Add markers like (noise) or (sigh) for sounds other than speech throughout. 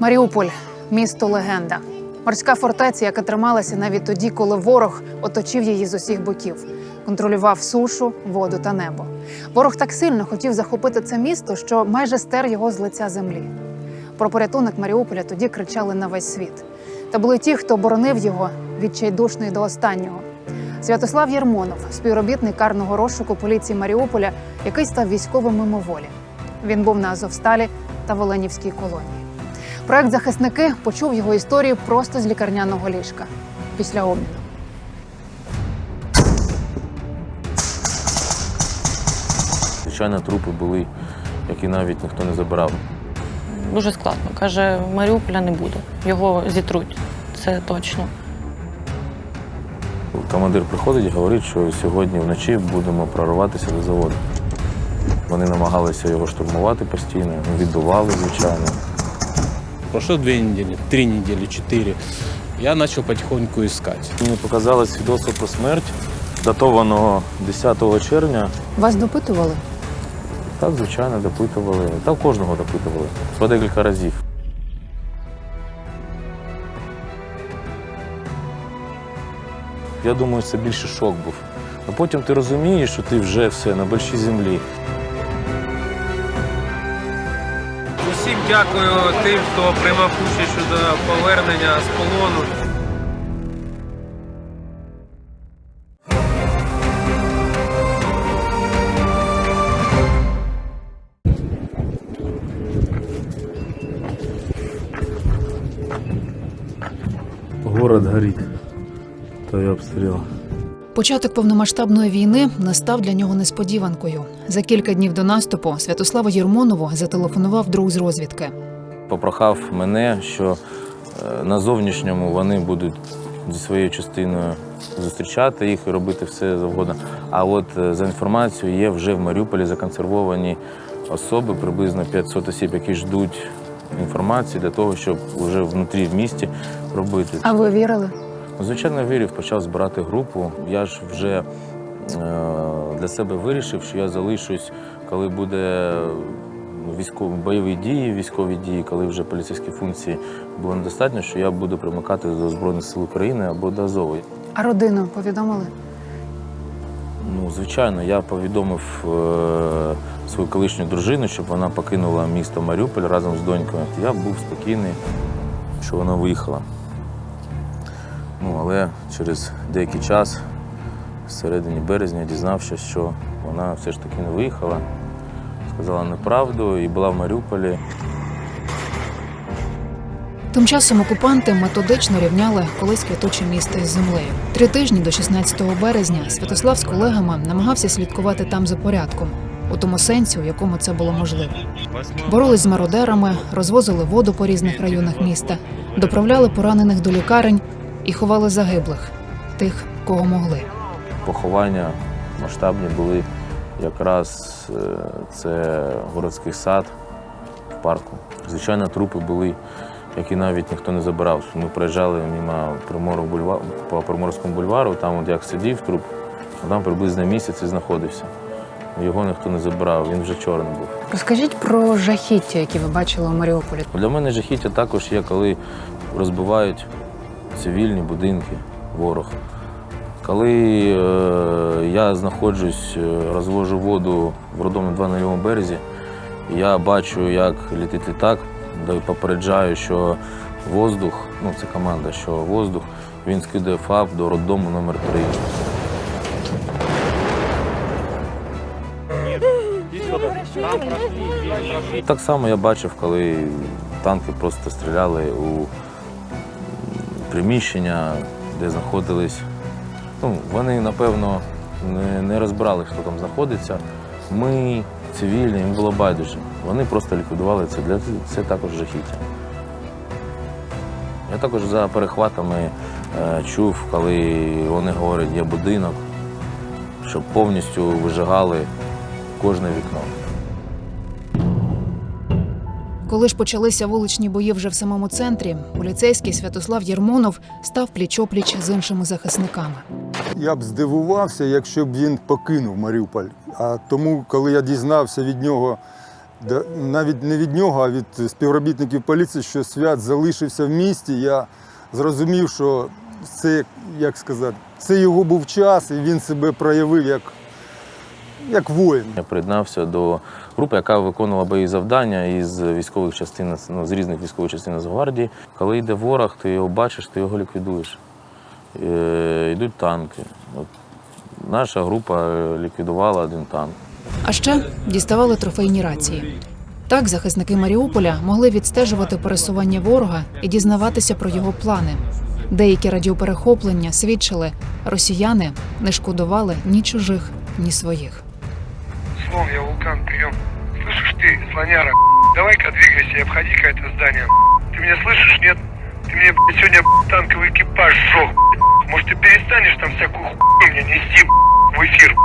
Маріуполь місто легенда. Морська фортеця, яка трималася навіть тоді, коли ворог оточив її з усіх боків, контролював сушу, воду та небо. Ворог так сильно хотів захопити це місто, що майже стер його з лиця землі. Про порятунок Маріуполя тоді кричали на весь світ. Та були ті, хто боронив його відчайдушно і до останнього. Святослав Єрмонов, співробітник карного розшуку поліції Маріуполя, який став військовим мимоволі. Він був на Азовсталі та в Оленівській колонії. Проект захисники почув його історію просто з лікарняного ліжка після обміну. Звичайно, трупи були, які навіть ніхто не забирав. Дуже складно. Каже, Маріуполя не буде. Його зітруть. Це точно. Командир приходить і говорить, що сьогодні вночі будемо прорватися до заводу. Вони намагалися його штурмувати постійно, відбивали, звичайно. Прошло две недели, три недели, четыре. Я начал потихоньку искать. Мені показали свідоцтво про смерть, датованого 10 червня. Вас допитували? Так, звичайно, допитували. Та кожного допитували. По декілька разів. Я думаю, це більше шок був. А потім ти розумієш, що ти вже все на большій землі. Усім дякую тим, хто приймав участь щодо повернення з полону. Початок повномасштабної війни не став для нього несподіванкою. За кілька днів до наступу Святославу Єрмонову зателефонував друг з розвідки. Попрохав мене, що е, на зовнішньому вони будуть зі своєю частиною зустрічати їх і робити все завгодно. А от е, за інформацією є вже в Маріуполі законсервовані особи, приблизно 500 осіб, які ждуть інформації для того, щоб вже внутрі в місті робити. А ви вірили? Ну, Звичайно, вірив, почав збирати групу. Я ж вже е, для себе вирішив, що я залишусь, коли буде військові бойові дії, військові дії, коли вже поліцейські функції було недостатньо, що я буду примикати до Збройних сил України або до Азову. А родину повідомили? Ну, звичайно, я повідомив е, свою колишню дружину, щоб вона покинула місто Маріуполь разом з донькою. Я був спокійний, що вона виїхала. Ну, але через деякий час, в середині березня, дізнався, що вона все ж таки не виїхала, сказала неправду і була в Маріуполі. Тим часом окупанти методично рівняли колись квіточе місто із землею. Три тижні до 16 березня Святослав з колегами намагався слідкувати там за порядком, у тому сенсі, у якому це було можливо. Боролись з мародерами, розвозили воду по різних районах міста, доправляли поранених до лікарень і ховали загиблих тих, кого могли. Поховання масштабні були якраз е, це городський сад в парку. Звичайно, трупи були, які навіть ніхто не забирав. Ми проїжджали мимо Приморов бульва... по Приморському бульвару, там от як сидів труп, а там приблизно місяць і знаходився. Його ніхто не забирав, він вже чорний був. Розкажіть про жахіття, які ви бачили у Маріуполі. Для мене жахіття також є, коли розбивають цивільні будинки, ворог. Коли е, я знаходжусь, е, розвожу воду в роддомі 2 на лівому березі, я бачу, як літить літак, попереджаю, що воздух, ну це команда, що воздух, він скидає ФАП до роддому номер 3 Так само я бачив, коли танки просто стріляли у приміщення, де знаходились. Ну, вони, напевно, не, не розбирали, хто там знаходиться. Ми, цивільні, їм було байдуже. Вони просто ліквідували це. Для це також жахіття. Я також за перехватами е, чув, коли вони говорять, є будинок, щоб повністю вижигали кожне вікно. Коли ж почалися вуличні бої вже в самому центрі, поліцейський Святослав Єрмонов став пліч-опліч з іншими захисниками. Я б здивувався, якщо б він покинув Маріуполь. А тому, коли я дізнався від нього навіть не від нього, а від співробітників поліції, що свят залишився в місті. Я зрозумів, що це, як сказати, це його був час, і він себе проявив як, як воїн. Я приєднався до групи, яка виконувала бої завдання із військових частин, ну, з різних військових частин Нацгвардії. Коли йде ворог, ти його бачиш, ти його ліквідуєш. Е, йдуть танки. От наша група ліквідувала один танк. А ще діставали трофейні рації. Так захисники Маріуполя могли відстежувати пересування ворога і дізнаватися про його плани. Деякі радіоперехоплення свідчили, росіяни не шкодували ні чужих, ні своїх. Слон, я вулкан, прием. Слышишь ты, слоняра, давай-ка двигайся и обходи-ка это здание. Ты меня слышишь, нет? Ты мне, блядь, сегодня блядь, танковый экипаж сжег. блядь. Может, ты перестанешь там всякую хуйню мне нести блядь, в эфир?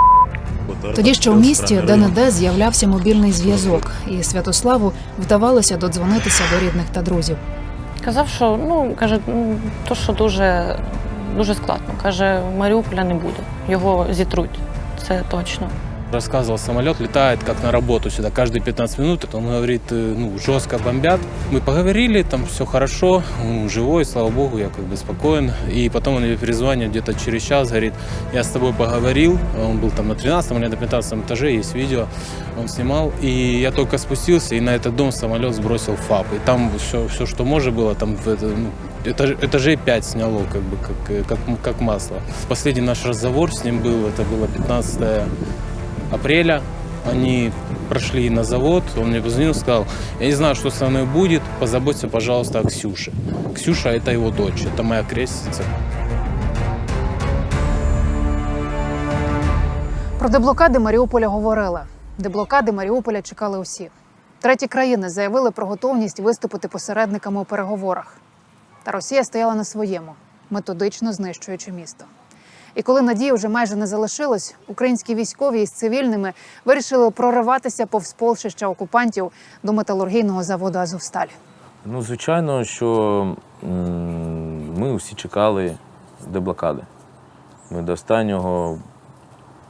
Тоді ще в місті де-не-де з'являвся мобільний зв'язок, і Святославу вдавалося додзвонитися до рідних та друзів. Казав, що ну каже, ну то що дуже, дуже складно. Каже, Маріуполя не буде. Його зітруть. Це точно. Рассказывал, самолет летает как на работу сюда каждые 15 минут. Он говорит, э, ну, жестко бомбят. Мы поговорили, там все хорошо, ну, живой, слава богу, я как бы спокоен. И потом он мне перезвонит где-то через час, говорит, я с тобой поговорил. Он был там на 13 или на 15 этаже, есть видео, он снимал. И я только спустился, и на этот дом самолет сбросил ФАП. И там все, все что можно было, там в это, ну, этаж- этажей 5 сняло, как бы, как, как, как масло. Последний наш разговор с ним был, это было 15 апреля. Они прошли на завод, он мне позвонил, сказал, я не знаю, что со мной будет, позаботься, пожалуйста, о Ксюше. Ксюша – это его дочь, это моя крестница. Про деблокади Маріуполя говорили. Деблокади Маріуполя чекали усі. Треті країни заявили про готовність виступити посередниками у переговорах. Та Росія стояла на своєму, методично знищуючи місто. І коли надії вже майже не залишилось, українські військові із цивільними вирішили прориватися повз полшища окупантів до металургійного заводу Азовсталь. Ну, звичайно, що ми всі чекали деблокади. Ми до останнього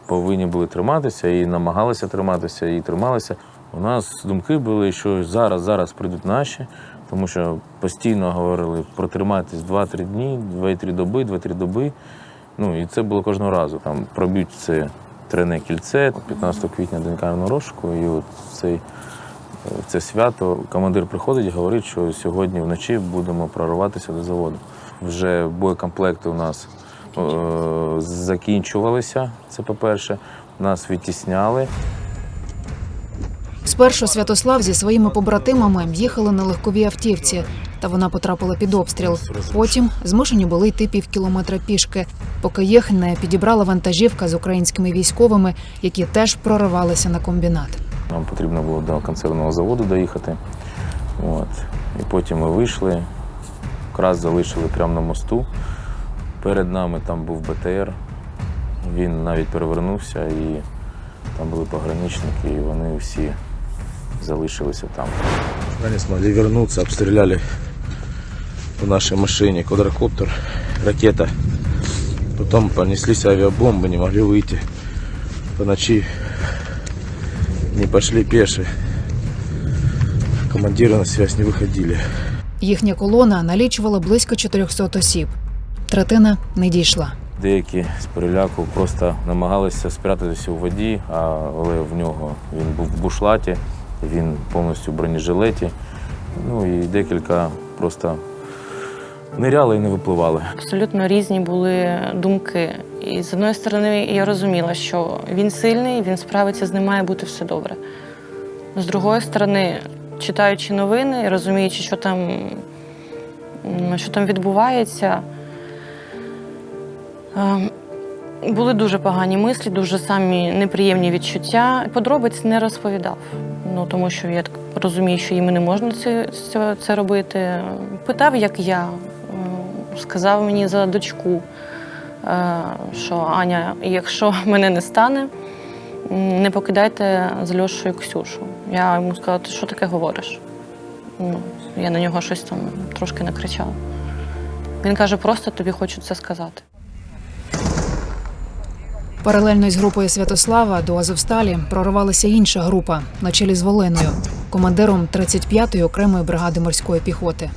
повинні були триматися і намагалися триматися, і трималися. У нас думки були, що зараз, зараз прийдуть наші, тому що постійно говорили протриматись 2-3 дні, 2-3 доби, 2-3 доби. Ну і це було кожного разу. Там проб'ють це трене кільце 15 квітня до лікарного розшуку, і от цей в це свято командир приходить і говорить, що сьогодні вночі будемо прорватися до заводу. Вже боєкомплекти у нас е, закінчувалися. Це по-перше, нас відтісняли. Спершу Святослав зі своїми побратимами їхали на легковій автівці, та вона потрапила під обстріл. Потім змушені були йти півкілометра пішки, поки їх не підібрала вантажівка з українськими військовими, які теж проривалися на комбінат. Нам потрібно було до консервного заводу доїхати. От. І потім ми вийшли, якраз залишили прямо на мосту. Перед нами там був БТР. Він навіть перевернувся і там були пограничники, і вони всі залишилися там. Они смогли вернуться, обстреляли в нашей машине квадрокоптер, ракета. Потом понеслись авиабомбы, не могли выйти. По ночи не пошли пеши. Командиры на связь не выходили. Їхня колона налічувала близько 400 осіб. Третина не дійшла. Деякі з переляку просто намагалися спрятатися у воді, а, але в нього він був в бушлаті, він повністю в бронежилеті. Ну і декілька просто ниряли і не випливали. Абсолютно різні були думки. І з одної сторони, я розуміла, що він сильний, він справиться з ним, має бути все добре. З другої сторони, читаючи новини розуміючи, що там, що там відбувається, ем, були дуже погані мислі, дуже самі неприємні відчуття. Подробиць не розповідав. Ну, тому що я так розумію, що їм не можна це, це, це робити. Питав, як я, сказав мені за дочку, е, що Аня, якщо (laughs) мене не стане, не покидайте з Льошою Ксюшу. Я йому сказала, ти що таке говориш? Ну, я на нього щось там трошки накричала. Він каже, просто тобі хочу це сказати. Паралельно з групою Святослава до Азовсталі прорвалася інша група на чолі з Воленою. командиром 35-ї окремої бригади морської піхоти.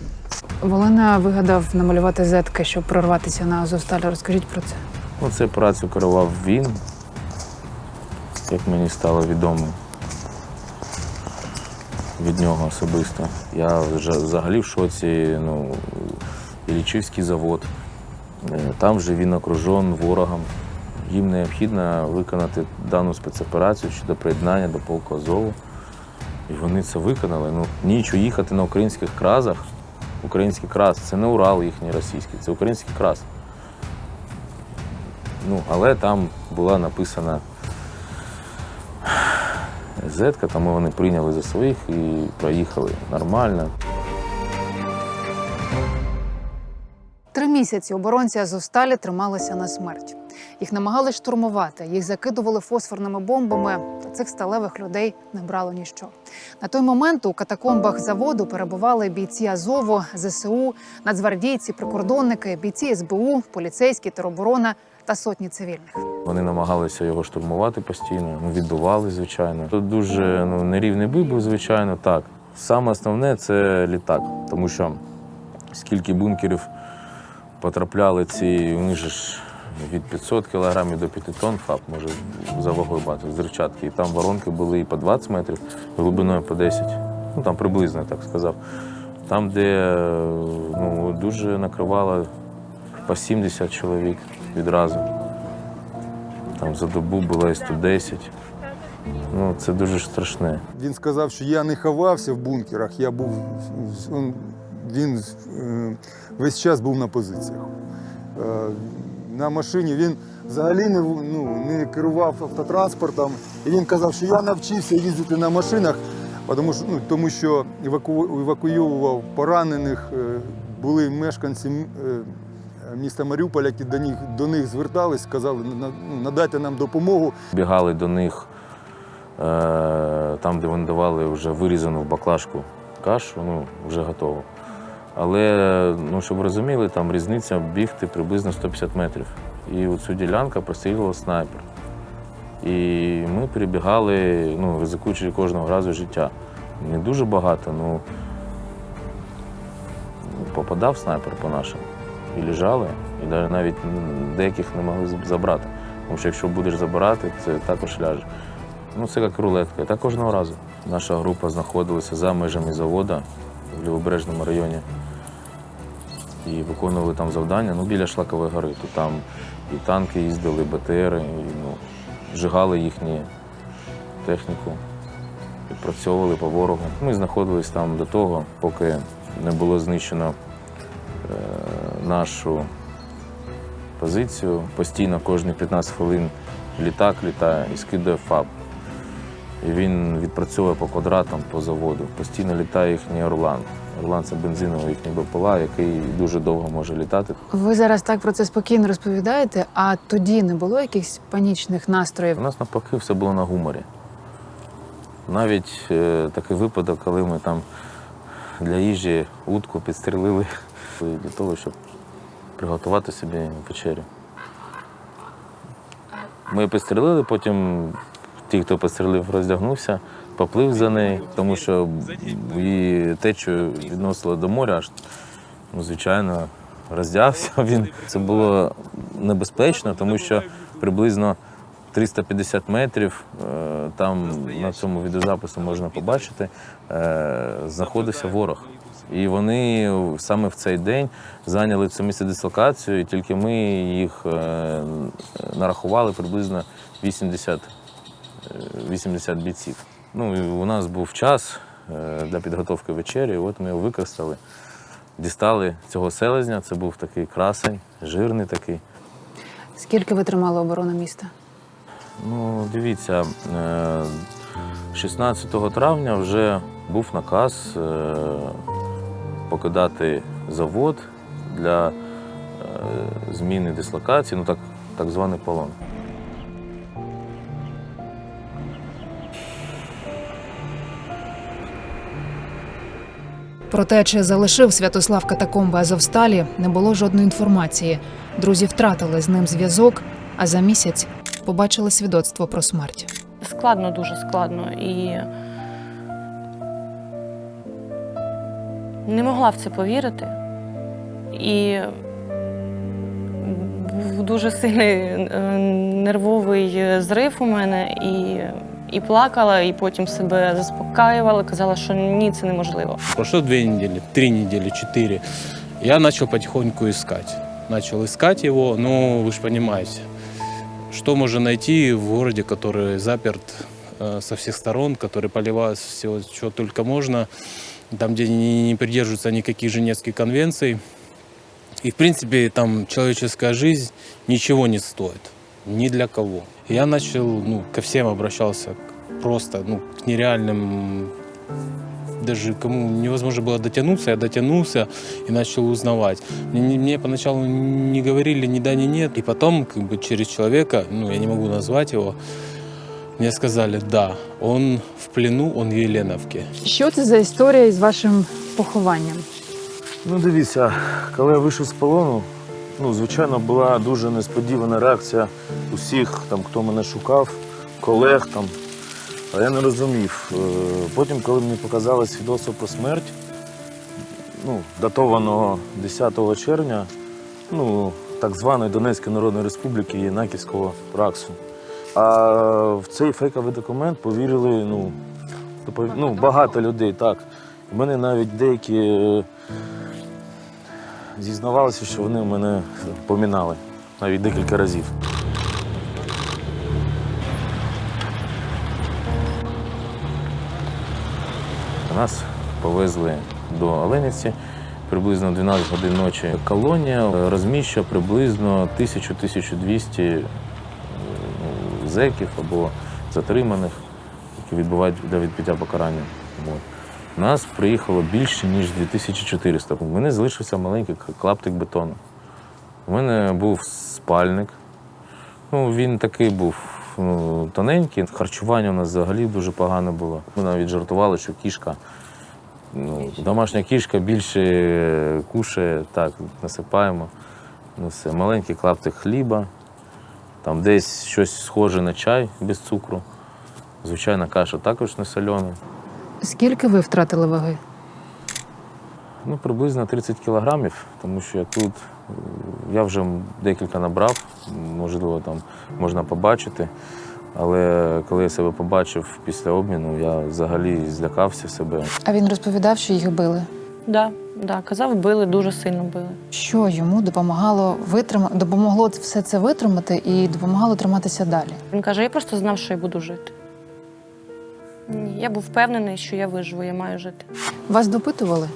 Волина вигадав намалювати зетки, щоб прорватися на Азовсталь. Розкажіть про це. Ну, цю операцію керував він, як мені стало відомо від нього особисто. Я вже взагалі в шоці, ну, Іллічівський завод. Е, Там же він окружен ворогом. Їм необхідно виконати дану спецоперацію щодо приєднання до полку Азову. І вони це виконали. Ну, ніч їхати на українських кразах. Український крас це не Урал їхній російський, це український крас. Ну, але там була написана зетка, тому вони прийняли за своїх і проїхали нормально. Три місяці оборонці Азовсталі трималися на смерть. Їх намагались штурмувати, їх закидували фосфорними бомбами, та цих сталевих людей не брало ніщо. На той момент у катакомбах заводу перебували бійці Азову, ЗСУ, нацгвардійці, прикордонники, бійці СБУ, поліцейські, тероборона та сотні цивільних. Вони намагалися його штурмувати постійно, ну, відбивали, звичайно. Тут дуже ну, нерівний бій був, звичайно, так. Саме основне це літак, тому що скільки бункерів потрапляли ці, же ж від 500 кілограмів до 5 тонн ФАП, може за вагою багато, зерчатки. І там воронки були і по 20 метрів, глибиною по 10. Ну там приблизно так сказав. Там, де е, ну, дуже накривало по 70 чоловік відразу. Там за добу було і 110. Ну, це дуже страшне. Він сказав, що я не ховався в бункерах, я був він, е, весь час був на позиціях. На машині він взагалі не, ну, не керував автотранспортом. І він казав, що я навчився їздити на машинах, тому що, ну, тому що еваку- евакуював поранених, е, були мешканці е, міста Маріуполя, які до них, до них звертались, сказали, «На- ну, надайте нам допомогу. Бігали до них е, там, де вони давали вже вирізану в баклажку кашу, ну, вже готову. Але, ну, щоб розуміли, там різниця бігти приблизно 150 метрів. І оцю ділянку прострілював снайпер. І ми перебігали, ну, ризикуючи кожного разу життя. Не дуже багато, ну попадав снайпер по нашим. І лежали, і навіть- деяких не могли забрати. Тому що якщо будеш забирати, це також ляже. Ну, це як рулетка. І так кожного разу. Наша група знаходилася за межами заводу в Лівобережному районі. І виконували там завдання ну, біля Шлакової гори. То там і танки їздили, і БТРи, і ну, вжигали їхню техніку, відпрацьовували по ворогу. Ми знаходились там до того, поки не було знищено е, нашу позицію. Постійно кожні 15 хвилин літак літає і скидає ФАБ. І він відпрацьовує по квадратам по заводу. Постійно літає їхній Орлан. Орлан це бензиновий їхній БПЛА, який дуже довго може літати. Ви зараз так про це спокійно розповідаєте, а тоді не було якихось панічних настроїв. У нас навпаки все було на гуморі. Навіть е, такий випадок, коли ми там для їжі утку підстрелили (laughs) для того, щоб приготувати собі вечерю. Ми підстрелили, потім ті, хто підстрелив, роздягнувся, поплив за нею, тому що її течію відносило до моря, аж, ну, звичайно, роздягся (laughs) він. Це було небезпечно, тому що приблизно 350 метрів, е, там на цьому відеозапису можна побачити, е, знаходився ворог. І вони саме в цей день зайняли це місце дислокацію, і тільки ми їх е, нарахували приблизно 80, е, 80 бійців. Ну, і у нас був час е, для підготовки вечері, от ми його використали. Дістали цього селезня, це був такий красень, жирний такий. Скільки ви тримали оборону міста? Ну, дивіться, е, 16 травня вже був наказ е, покидати завод для е, зміни дислокації, ну так, так званий полон. Про те, чи залишив Святослав катакомби Азовсталі, не було жодної інформації. Друзі втратили з ним зв'язок, а за місяць побачили свідоцтво про смерть. Складно, дуже складно. І Не могла в це повірити. І був дуже сильний е, нервовий зрив у мене, і, і плакала, і потім себе заспокаювала, казала, що ні, це неможливо. Прошло две недели, три недели, четыре. Я начал потихоньку искать. Начал искать его, но вы же понимаете, что можно найти в городе, который заперт э, со всех сторон, который поливает все, что только можно, там, где не, не придерживаются никаких Женевских конвенций. И, в принципе, там человеческая жизнь ничего не стоит. Ни для кого. Я начал, ну, ко всем обращался просто, ну, к нереальным даже кому невозможно было дотянуться, я дотянулся и начал узнавать. Мне, мне поначалу не говорили ни да, ни нет, и потом как бы через человека, ну я не могу назвать его, мне сказали, да, он в плену, он в Еленовке. Що це за історія із вашим похованням? Ну, дивіться, коли я вийшов з полону, ну, звичайно, була дуже несподівана реакція усіх, там, хто мене шукав, колег там. А я не розумів. Е, Потім, коли мені показали свідоцтво про смерть, ну, датованого 10 червня, ну, так званої Донецької Народної Республіки Єнаківського РАКСу. А в цей фейковий документ повірили ну, ну, багато людей, так. У мене навіть деякі е, зізнавалися, що вони мене помінали навіть декілька разів. Нас повезли до Оленівці приблизно 12 годин ночі. Колонія розміщує приблизно 1000-1200 е, ну, зеків або затриманих, які відбувають для відбиття покарання. Нас приїхало більше, ніж 2400. У мене залишився маленький клаптик бетону. У мене був спальник. Ну, він такий був ну, тоненький. Харчування у нас взагалі дуже погане було. Ми навіть жартували, що кішка, ну, домашня кішка більше кушає, так, насипаємо. Ну, все. Маленький клаптик хліба, там десь щось схоже на чай без цукру. Звичайна каша також не сольона. Скільки ви втратили ваги? Ну, приблизно 30 кілограмів, тому що я тут е, я вже декілька набрав, можливо, там можна побачити. Але коли я себе побачив після обміну, я взагалі злякався себе. А він розповідав, що їх били. Да, да, казав, били, дуже сильно били. Що йому допомагало витримати, допомогло все це витримати і допомагало триматися далі? Він каже: я просто знав, що я буду жити. Я був впевнений, що я виживу, я маю жити. Вас допитували?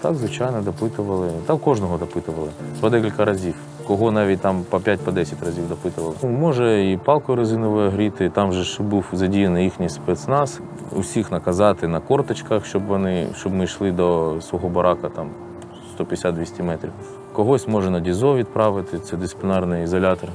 Так, звичайно, допитували. Та кожного допитували. По декілька разів. Кого навіть там по 5 по 10 разів допитували. Ну, Може і палкою резиновою гріти. Там же ж був задіяний їхній спецназ. Усіх наказати на корточках, щоб вони, щоб ми йшли до свого барака там 150-200 метрів. Когось може на дізо відправити, це дисциплінарний ізолятор.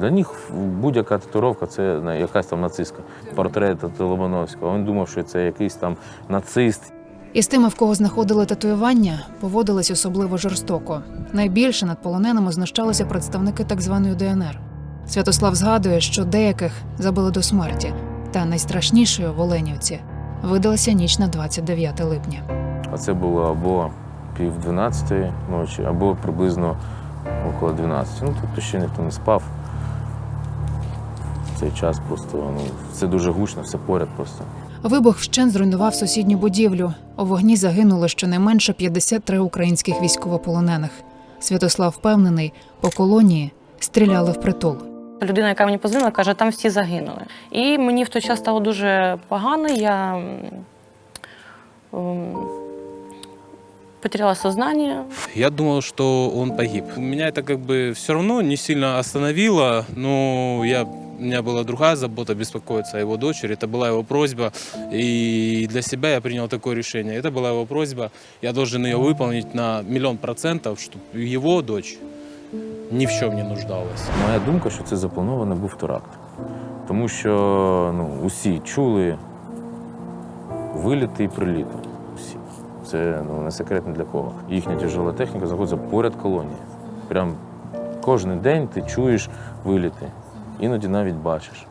Для них будь-яка татуровка це якась там нацистська. Портрет Лобановського. Він думав, що це якийсь там нацист. Із тими, в кого знаходили татуювання, поводились особливо жорстоко. Найбільше над полоненими знущалися представники так званої ДНР. Святослав згадує, що деяких забили до смерті, та найстрашнішою в Оленівці видалася ніч на 29 липня. А це було або пів дванадцятої ночі, або приблизно около 12. Ну, тобто ще ніхто не спав. В цей час просто ну, це дуже гучно, все поряд просто. Вибух вщен зруйнував сусідню будівлю. У вогні загинуло щонайменше 53 українських військовополонених. Святослав впевнений, по колонії стріляли впритул. Людина, яка мені позвонила, каже, там всі загинули. І мені в той час стало дуже погано. Я м, м, потеряла сознание. Я думал, что он погиб. Меня это как бы все равно не сильно остановило, но я, у меня была другая забота беспокоиться о его дочери. Это была его просьба, и для себя я принял такое решение. Это была его просьба, я должен ее выполнить на миллион процентов, чтобы его дочь ни в чем не нуждалась. Моя думка, що це запланований був теракт. Тому що ну, усі чули виліти і приліти. Це ну, не секрет ні для кого. Їхня тяжела техніка знаходиться поряд колонії. Прям кожен день ти чуєш виліти. Іноді навіть бачиш.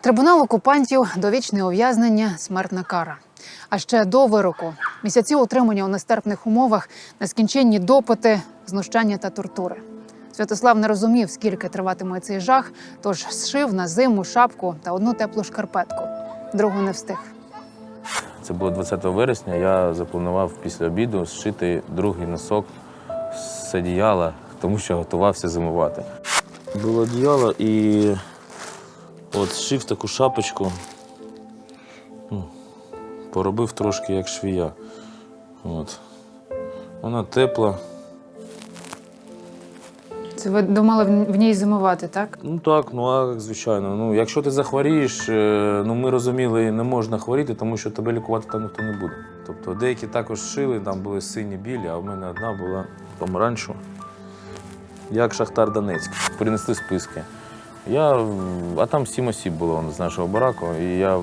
Трибунал окупантів, довічне ув'язнення, смертна кара. А ще до вироку місяці утримання у нестерпних умовах, нескінченні допити, знущання та тортури. Святослав не розумів, скільки триватиме цей жах, тож зшив на зиму шапку та одну теплу шкарпетку. Другу не встиг. Це було 20 вересня. Я запланував після обіду зшити другий носок з одіяла, тому що готувався зимувати. Було одіяло і от зшив таку шапочку, ну, поробив трошки як швія. От. Вона тепла. Це ви думали в ній зимувати, так? Ну так, ну а звичайно. Ну, якщо ти захворієш, е, ну ми розуміли, не можна хворіти, тому що тебе лікувати там ніхто не буде. Тобто деякі також шили, там були сині білі, а в мене одна була помаранчева. Як Шахтар Донецький. Принесли списки. Я, а там сім осіб було з нашого бараку, і я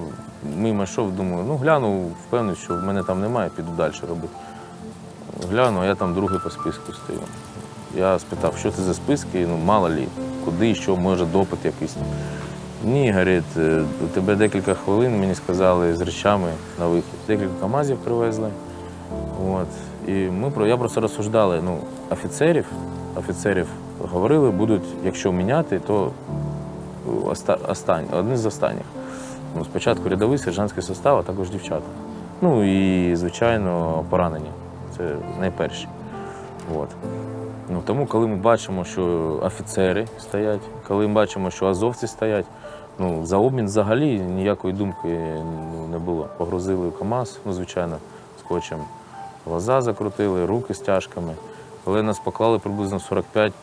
мимо йшов, думаю, ну гляну, впевнений, що в мене там немає, піду далі робити. Гляну, а я там другий по списку стою. Я спитав, що це за списки, ну мало лі, куди, що, може, допит якийсь. Ні, говорить, е, у тебе декілька хвилин, мені сказали, з речами на вихід. Декілька камазів привезли. От. І ми я просто розсуждали. Ну, офіцерів, офіцерів говорили, будуть, якщо міняти, то оста, остань, одні з останніх. Ну, спочатку рядовий сержантський состав, а також дівчата. Ну і, звичайно, поранені. Це найперші. От. Ну, тому, коли ми бачимо, що офіцери стоять, коли ми бачимо, що азовці стоять, ну, за обмін взагалі ніякої думки ну, не було. Погрузили в КАМАЗ, ну, звичайно, скотчем. Глаза закрутили, руки стяжками. Коли нас поклали приблизно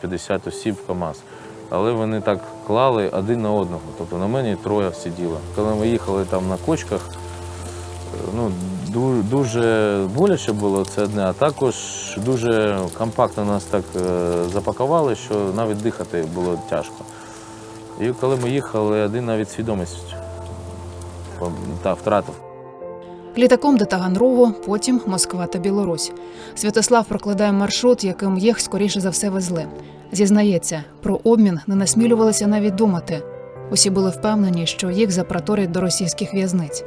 45-50 осіб в КАМАЗ. Але вони так клали один на одного. Тобто на мені троє сиділо. Коли ми їхали там на кочках, ну, ду- дуже боляче було це одне, а також дуже компактно нас так е, запакували, що навіть дихати було тяжко. І коли ми їхали, один навіть свідомість та, втратив. Літаком до Таганрогу, потім Москва та Білорусь. Святослав прокладає маршрут, яким їх скоріше за все везли. Зізнається, про обмін не насмілювалися навіть думати. Усі були впевнені, що їх запроторять до російських в'язниць.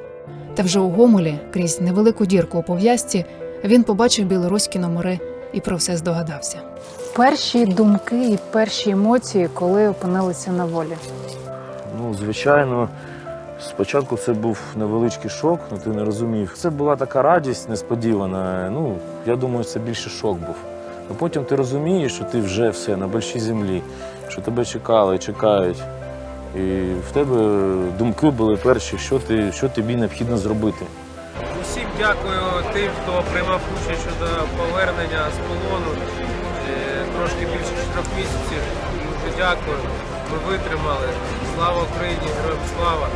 Та вже у Гомелі, крізь невелику дірку у пов'язці, він побачив білоруські номери і про все здогадався. Перші думки і перші емоції, коли опинилися на волі. Ну, звичайно, спочатку це був невеличкий шок, ну ти не розумів. Це була така радість несподівана. Ну, я думаю, це більше шок був. А потім ти розумієш, що ти вже все на большій землі, що тебе чекали, чекають. І в тебе думки були перші, що, ти, що тобі необхідно зробити. Усім дякую тим, хто приймав участь щодо повернення з полону. Е, Трошки більше чотирьох місяців. Дуже дякую. Ми витримали. Слава Україні, героям слава!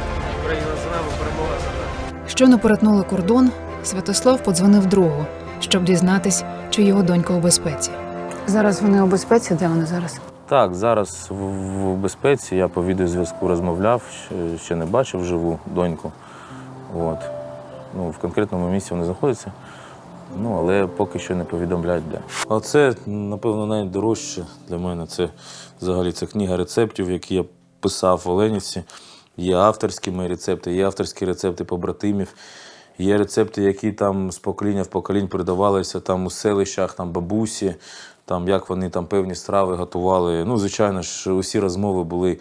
Україна за нами, перемога за нами. Щойно перетнули кордон, Святослав подзвонив другу, щоб дізнатись, чи його донька у безпеці. Зараз вони у безпеці, де вони зараз? Так, зараз в, безпеці я по відеозв'язку розмовляв, ще не бачив живу доньку. От. Ну, в конкретному місці вони знаходяться. Ну, але поки що не повідомляють де. А це, напевно, найдорожче для мене. Це взагалі це книга рецептів, які я писав в Оленівці. Є авторські мої рецепти, є авторські рецепти побратимів. Є рецепти, які там з покоління в поколінь передавалися там у селищах, там бабусі, там як вони там певні страви готували. Ну, звичайно ж, усі розмови були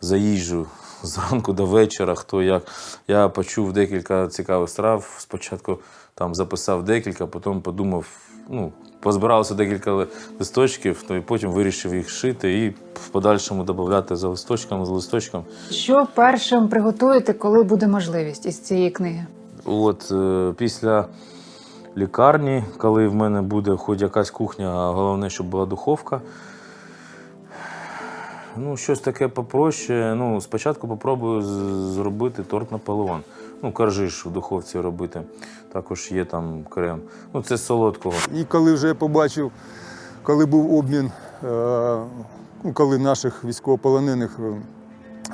за їжу зранку до вечора. Хто як. Я почув декілька цікавих страв. Спочатку там записав декілька, потім подумав, ну, позбиралося декілька листочків, то і потім вирішив їх шити і в подальшому додати за листочком, за листочком. Що першим приготуєте, коли буде можливість із цієї книги? От е, після лікарні, коли в мене буде хоч якась кухня, а головне, щоб була духовка. Ну, щось таке попроще. Ну, спочатку попробую зробити торт Наполеон. Ну, коржиш в духовці робити. Також є там крем. Ну, це з солодкого. І коли вже я побачив, коли був обмін, е, ну, коли наших військовополонених е,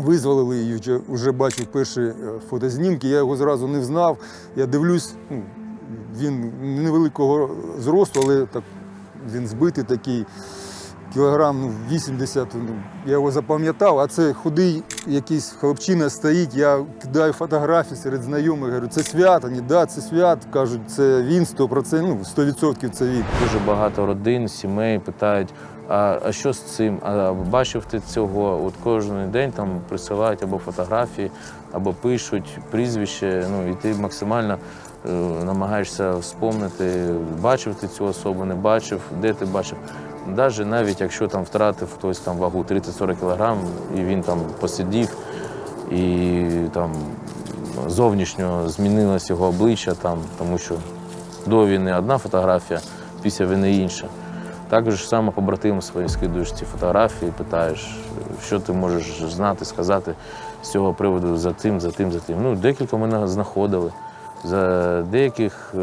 визволили і вже, вже бачив перші е, фотознімки, я його зразу не взнав. Я дивлюсь, ну, він невеликого зросту, але так, він збитий такий. кілограм ну, 80, ну, я його запам'ятав, а це худий якийсь хлопчина стоїть, я кидаю фотографії серед знайомих, говорю, це свят, вони, да, це свят, кажуть, це він 100%, ну, 100% це він. Дуже багато родин, сімей питають, а, а що з цим? А бачив ти цього? От кожен день там присилають або фотографії, або пишуть прізвище. Ну і ти максимально е, намагаєшся вспомнити, бачив ти цю особу, не бачив, де ти бачив. Навіть навіть якщо там втратив хтось там вагу 30-40 кілограм, і він там посидів, і там зовнішньо змінилось його обличчя, там, тому що до війни одна фотографія, після війни інша. Також само побратимам свої скидуєш ці фотографії, питаєш, що ти можеш знати, сказати з цього приводу за тим, за тим, за тим. Ну, декілька мене знаходили. За деяких е,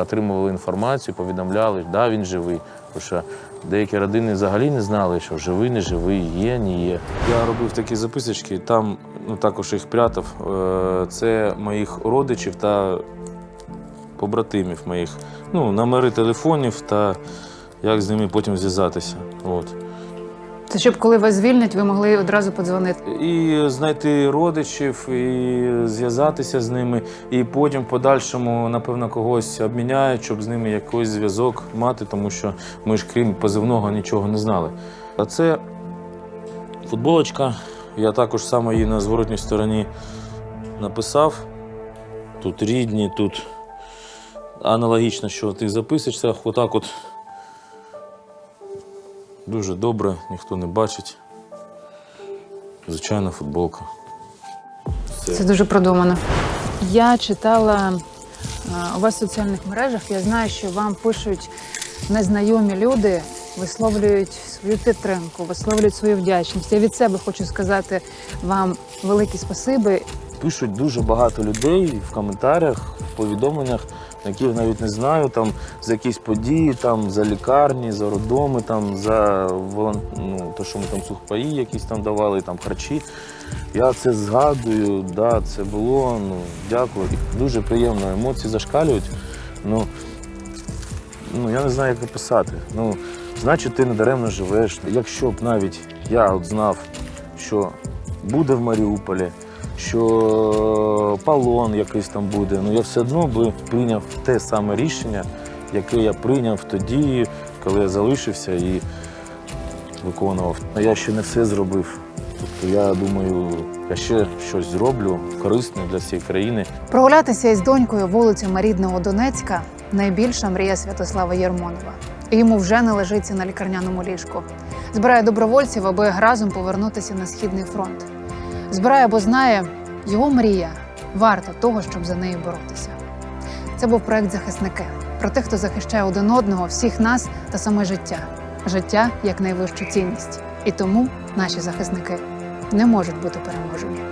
отримували інформацію, повідомляли, що да, він живий. Тому деякі родини взагалі не знали, що живий, не живий, є, не є. Я робив такі записочки, там ну, також їх прятав. Е, Це моїх родичів та побратимів моїх. Ну, номери телефонів та як з ними потім зв'язатися. От. Це щоб коли вас звільнять, ви могли одразу подзвонити. І знайти родичів, і зв'язатися з ними, і потім в подальшому, напевно, когось обміняють, щоб з ними якийсь зв'язок мати, тому що ми ж крім позивного нічого не знали. А це футболочка. Я також саме її на зворотній стороні написав. Тут рідні, тут аналогічно, що в тих записочках, отак от. Дуже добре, ніхто не бачить. Звичайна футболка. Все. Це дуже продумано. Я читала е, у вас в соціальних мережах. Я знаю, що вам пишуть незнайомі люди, висловлюють свою підтримку, висловлюють свою вдячність. Я від себе хочу сказати вам велике спасибі. Пишуть дуже багато людей в коментарях, в повідомленнях, яких навіть не знаю, там за якісь події, там за лікарні, за роддоми, там за ну, то, що ми там сухпаї якісь там давали, там харчі. Я це згадую, да, це було. Ну, дякую. Дуже приємно, емоції зашкалюють. Ну, ну я не знаю, як описати. Ну, значить, ти недаремно живеш. Якщо б навіть я от знав, що буде в Маріуполі, що полон якийсь там буде, ну я все одно би прийняв те саме рішення, яке я прийняв тоді, коли я залишився і виконував. Я ще не все зробив. Тобто я думаю, я ще щось зроблю корисне для цієї країни. Прогулятися із донькою вулицями рідного Донецька найбільша мрія Святослава Єрмонова. Йому вже не лежиться на лікарняному ліжку. Збирає добровольців, аби разом повернутися на східний фронт. Збирає, бо знає, його мрія варта того, щоб за нею боротися. Це був проект захисники про тих, хто захищає один одного, всіх нас та саме життя. Життя як найвищу цінність. І тому наші захисники не можуть бути переможені.